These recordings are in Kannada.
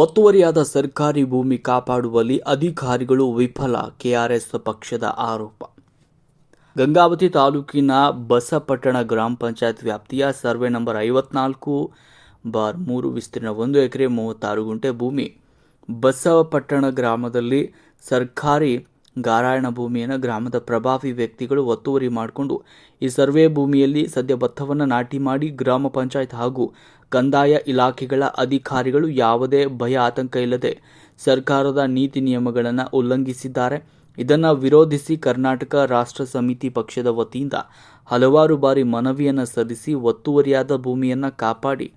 ಒತ್ತುವರಿಯಾದ ಸರ್ಕಾರಿ ಭೂಮಿ ಕಾಪಾಡುವಲ್ಲಿ ಅಧಿಕಾರಿಗಳು ವಿಫಲ, ಕೆಆರ್ಎಸ್ ಪಕ್ಷದ ಆರೋಪ. ಗಂಗಾವತಿ ತಾಲೂಕಿನ ಬಸಪಟ್ಟಣ ಗ್ರಾಮ ಪಂಚಾಯತ್ ವ್ಯಾಪ್ತಿಯ ಸರ್ವೆ ನಂಬರ್ ಐವತ್ನಾಲ್ಕು, ಬಾರ್ ಮೂರು, ವಿಸ್ತೀರ್ಣ ಒಂದು ಎಕರೆ ಮೂವತ್ತಾರು ಗುಂಟೆ ಭೂಮಿ. ಬಸವಪಟ್ಟಣ ಗ್ರಾಮದಲ್ಲಿ ಸರ್ಕಾರಿ ಗಾರಾಯಣ ಭೂಮಿಯನ್ನು ಗ್ರಾಮದ ಪ್ರಭಾವಿ ವ್ಯಕ್ತಿಗಳು ಒತ್ತುವರಿ ಮಾಡಿಕೊಂಡು, ಈ ಸರ್ವೆ ಭೂಮಿಯಲ್ಲಿ ಸದ್ಯ ಭತ್ತವನ್ನು ನಾಟಿ ಮಾಡಿ ಗ್ರಾಮ ಪಂಚಾಯತ್ ಹಾಗೂ ಕಂದಾಯ ಇಲಾಖೆಗಳ ಅಧಿಕಾರಿಗಳು ಯಾವುದೇ ಭಯ ಆತಂಕ ಇಲ್ಲದೆ ಸರ್ಕಾರದ ನೀತಿ ನಿಯಮಗಳನ್ನು ಉಲ್ಲಂಘಿಸಿದ್ದಾರೆ. ಇದನ್ನು ವಿರೋಧಿಸಿ ಕರ್ನಾಟಕ ರಾಷ್ಟ್ರ ಸಮಿತಿ ಪಕ್ಷದ ವತಿಯಿಂದ ಹಲವಾರು ಬಾರಿ ಮನವಿಯನ್ನು ಸಲ್ಲಿಸಿ ಒತ್ತುವರಿಯಾದ ಭೂಮಿಯನ್ನು ಕಾಪಾಡಿ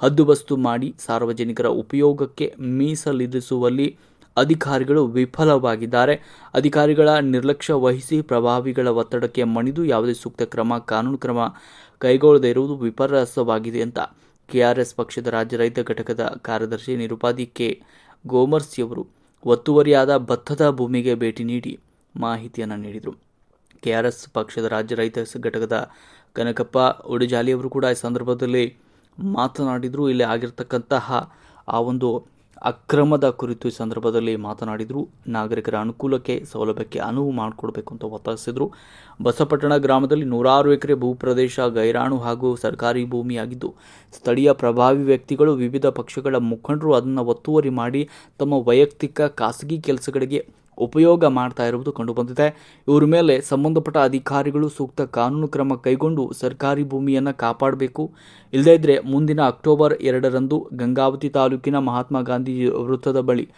ಹದ್ದುಬಸ್ತು ಮಾಡಿ ಸಾರ್ವಜನಿಕರ ಉಪಯೋಗಕ್ಕೆ ಮೀಸಲಿರಿಸುವಲ್ಲಿ ಅಧಿಕಾರಿಗಳು ವಿಫಲವಾಗಿದ್ದಾರೆ. ಅಧಿಕಾರಿಗಳ ನಿರ್ಲಕ್ಷ್ಯ ವಹಿಸಿ ಪ್ರಭಾವಿಗಳ ಒತ್ತಡಕ್ಕೆ ಮಣಿದು ಯಾವುದೇ ಸೂಕ್ತ ಕ್ರಮ, ಕಾನೂನು ಕ್ರಮ ಕೈಗೊಳ್ಳದೇ ಇರುವುದು ವಿಪರ್ಯಾಸವಾಗಿದೆ ಅಂತ ಕೆಆರ್ಎಸ್ ಪಕ್ಷದ ರಾಜ್ಯ ರೈತ ಘಟಕದ ಕಾರ್ಯದರ್ಶಿ ನಿರುಪಾದಿ ಕೆ. ಗೋಮರ್ಸಿಯವರು ಒತ್ತುವರಿಯಾದ ಭತ್ತದ ಭೂಮಿಗೆ ಭೇಟಿ ನೀಡಿ ಮಾಹಿತಿಯನ್ನು ನೀಡಿದರು. ಕೆಆರ್ಎಸ್ ಪಕ್ಷದ ರಾಜ್ಯ ರೈತ ಘಟಕದ ಕನಕಪ್ಪ ಉಡಿಜಾಲಿ ಅವರು ಕೂಡ ಈ ಸಂದರ್ಭದಲ್ಲಿ ಮಾತನಾಡಿದರು. ಇಲ್ಲಿ ಆಗಿರ್ತಕ್ಕಂತಹ ಆ ಒಂದು ಅಕ್ರಮದ ಕುರಿತು ಈ ಸಂದರ್ಭದಲ್ಲಿ ಮಾತನಾಡಿದರು. ನಾಗರಿಕರ ಅನುಕೂಲಕ್ಕೆ, ಸೌಲಭ್ಯಕ್ಕೆ ಅನುವು ಮಾಡಿಕೊಡಬೇಕು ಅಂತ ಒತ್ತಾಯಿಸಿದರು. ಬಸಪಟ್ಟಣ ಗ್ರಾಮದಲ್ಲಿ ನೂರಾರು ಎಕರೆ ಭೂಪ್ರದೇಶ ಗೈರಾಣು ಹಾಗೂ ಸರ್ಕಾರಿ ಭೂಮಿಯಾಗಿದ್ದು, ಸ್ಥಳೀಯ ಪ್ರಭಾವಿ ವ್ಯಕ್ತಿಗಳು ವಿವಿಧ ಪಕ್ಷಗಳ ಮುಖಂಡರು ಅದನ್ನು ಒತ್ತುವರಿ ಮಾಡಿ ತಮ್ಮ ವೈಯಕ್ತಿಕ ಖಾಸಗಿ ಕೆಲಸಗಳಿಗೆ ಉಪಯೋಗ ಮಾಡ್ತಾ ಇರುವುದು ಕಂಡುಬಂದಿದೆ ಇವರ ಮೇಲೆ ಸಂಬಂಧಪಟ್ಟ ಅಧಿಕಾರಿಗಳು ಸೂಕ್ತ ಕಾನೂನು ಕ್ರಮ ಕೈಗೊಂಡು ಸರ್ಕಾರಿ ಭೂಮಿಯನ್ನು ಕಾಪಾಡಬೇಕು. ಇಲ್ಲದೇ ಇದ್ದರೆ ಮುಂದಿನ ಅಕ್ಟೋಬರ್ ಎರಡರಂದು ಗಂಗಾವತಿ ತಾಲೂಕಿನ ಮಹಾತ್ಮ ಗಾಂಧಿ ವೃತ್ತದ ಬಳಿ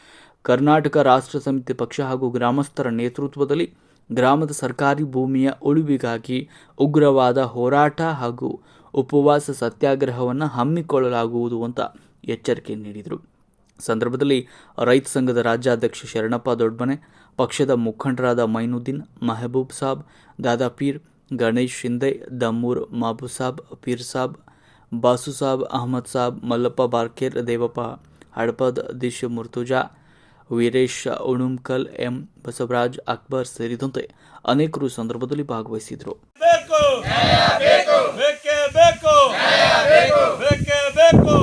ಕರ್ನಾಟಕ ರಾಷ್ಟ್ರ ಸಮಿತಿ ಪಕ್ಷ ಹಾಗೂ ಗ್ರಾಮಸ್ಥರ ನೇತೃತ್ವದಲ್ಲಿ ಗ್ರಾಮದ ಸರ್ಕಾರಿ ಭೂಮಿಯ ಉಳಿವಿಗಾಗಿ ಉಗ್ರವಾದ ಹೋರಾಟ ಹಾಗೂ ಉಪವಾಸ ಸತ್ಯಾಗ್ರಹವನ್ನು ಹಮ್ಮಿಕೊಳ್ಳಲಾಗುವುದು ಅಂತ ಎಚ್ಚರಿಕೆ ನೀಡಿದರು. ಸಂದರ್ಭದಲ್ಲಿ ರೈತ ಸಂಘದ ರಾಜ್ಯಾಧ್ಯಕ್ಷ ಶರಣಪ್ಪ ದೊಡ್ಮನೆ, ಪಕ್ಷದ ಮುಖಂಡರಾದ ಮೈನುದ್ದೀನ್, ಮೆಹಬೂಬ್ ಸಾಬ್ ದಾದಾಪೀರ್ ಗಣೇಶ್ ಶಿಂದೆ, ದಮ್ಮೂರ್ ಮಾಬು ಸಾಬ್, ಪೀರ್ ಸಾಬ್, ಬಾಸು ಸಾಬ್, ಅಹಮದ್ ಸಾಬ್, ಮಲ್ಲಪ್ಪ ಬಾರ್ಕೇರ್, ದೇವಪ್ಪ ಹಡಪದ್, ದಿಶ್ ಮುರ್ತುಜಾ, ವೀರೇಶ್ ಉಣುಮ್ಕಲ್, ಎಂ ಬಸವರಾಜ್ ಅಕ್ಬರ್ ಸೇರಿದಂತೆ ಅನೇಕರು ಸಂದರ್ಭದಲ್ಲಿ ಭಾಗವಹಿಸಿದರು ಬೇಕು ಬೇಕೇ ಬೇಕು ಬೇಕೇ ಬೇಕು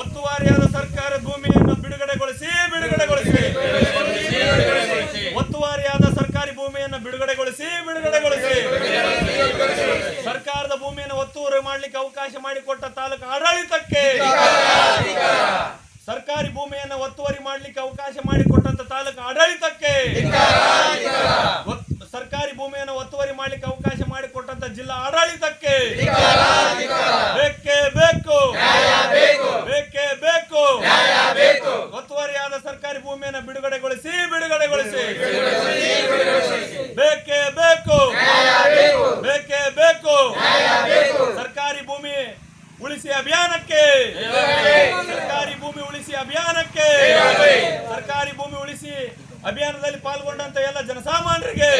ಒತ್ತುವರಿಯಾದ ಸರ್ಕಾರ ಭೂಮಿಯನ್ನು ಬಿಡುಗಡೆಗೊಳಿಸಿ ಬಿಡುಗಡೆಗೊಳಿಸಿ ಒತ್ತುವರಿಯಾದ ಸರ್ಕಾರಿ ಭೂಮಿಯನ್ನು ಬಿಡುಗಡೆಗೊಳಿಸಿ ಬಿಡುಗಡೆಗೊಳಿಸಿ. ಸರ್ಕಾರದ ಭೂಮಿಯನ್ನು ಒತ್ತುವರಿ ಮಾಡಲಿಕ್ಕೆ ಅವಕಾಶ ಮಾಡಿಕೊಟ್ಟ ತಾಲೂಕು ಆಡಳಿತಕ್ಕೆ. ಸರ್ಕಾರಿ ಭೂಮಿಯನ್ನು ಒತ್ತುವರಿ ಮಾಡಲಿಕ್ಕೆ ಅವಕಾಶ ಮಾಡಿಕೊಟ್ಟಂತ ತಾಲೂಕು ಆಡಳಿತಕ್ಕೆ. ಸರ್ಕಾರಿ ಭೂಮಿಯನ್ನು ಒತ್ತುವರಿ ಮಾಡಲಿಕ್ಕೆ ಅವಕಾಶ ಮಾಡಿಕೊಟ್ಟಂತ ಜಿಲ್ಲಾ ಆಡಳಿತಕ್ಕೆ ಬೇಕೇ ಬೇಕು ಬೇಕೇ ಬೇಕು ಒತ್ತುವರಿಯಾದ ಸರ್ಕಾರಿ ಭೂಮಿಯನ್ನು ಬಿಡುಗಡೆಗೊಳಿಸಿ ಬಿಡುಗಡೆಗೊಳಿಸಿ ಬೇಕೇ ಬೇಕು ಬೇಕೇ ಬೇಕು ಸರ್ಕಾರಿ ಭೂಮಿ ಉಳಿಸಿ ಅಭಿಯಾನಕ್ಕೆ. ಸರ್ಕಾರಿ ಭೂಮಿ ಉಳಿಸಿ ಅಭಿಯಾನಕ್ಕೆ. ಸರ್ಕಾರಿ ಭೂಮಿ ಉಳಿಸಿ ಅಭಿಯಾನದಲ್ಲಿ ಪಾಲ್ಗೊಂಡಂತ ಎಲ್ಲ ಜನಸಾಮಾನ್ಯರಿಗೆ.